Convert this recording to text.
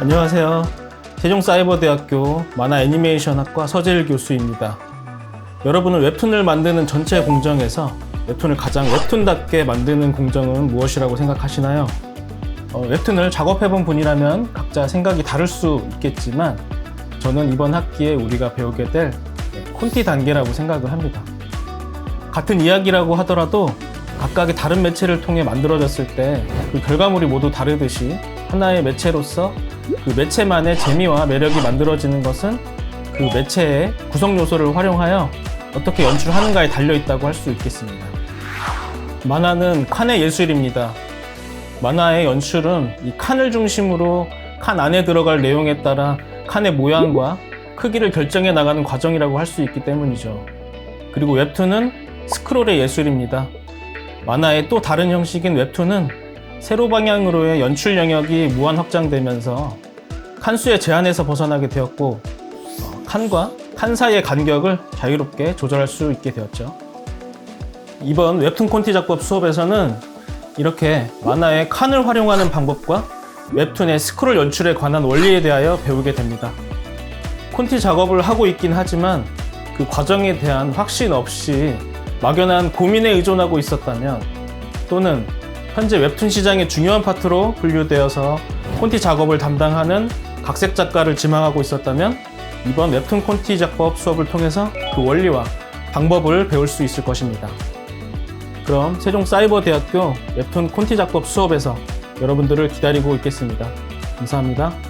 안녕하세요. 세종사이버대학교 만화 애니메이션학과 서재일 교수입니다. 여러분은 웹툰을 만드는 전체 공정에서 웹툰을 가장 웹툰답게 만드는 공정은 무엇이라고 생각하시나요? 어, 웹툰을 작업해본 분이라면 각자 생각이 다를 수 있겠지만 저는 이번 학기에 우리가 배우게 될 네, 콘티 단계라고 생각을 합니다. 같은 이야기라고 하더라도 각각의 다른 매체를 통해 만들어졌을 때 그 결과물이 모두 다르듯이 하나의 매체로서 그 매체만의 재미와 매력이 만들어지는 것은 그 매체의 구성 요소를 활용하여 어떻게 연출하는가에 달려 있다고 할 수 있겠습니다. 만화는 칸의 예술입니다. 만화의 연출은 이 칸을 중심으로 칸 안에 들어갈 내용에 따라 칸의 모양과 크기를 결정해 나가는 과정이라고 할 수 있기 때문이죠. 그리고 웹툰은 스크롤의 예술입니다. 만화의 또 다른 형식인 웹툰은 세로 방향으로의 연출 영역이 무한 확장되면서 칸수의 제한에서 벗어나게 되었고 어, 칸과 칸 사이의 간격을 자유롭게 조절할 수 있게 되었죠. 이번 웹툰 콘티 작법 수업에서는 이렇게 만화의 칸을 활용하는 방법과 웹툰의 스크롤 연출에 관한 원리에 대하여 배우게 됩니다. 콘티 작업을 하고 있긴 하지만 그 과정에 대한 확신 없이 막연한 고민에 의존하고 있었다면 또는 현재 웹툰 시장의 중요한 파트로 분류되어서 콘티 작업을 담당하는 각색 작가를 지망하고 있었다면 이번 웹툰 콘티 작법 수업을 통해서 그 원리와 방법을 배울 수 있을 것입니다. 그럼 세종사이버대학교 웹툰 콘티 작법 수업에서 여러분들을 기다리고 있겠습니다. 감사합니다.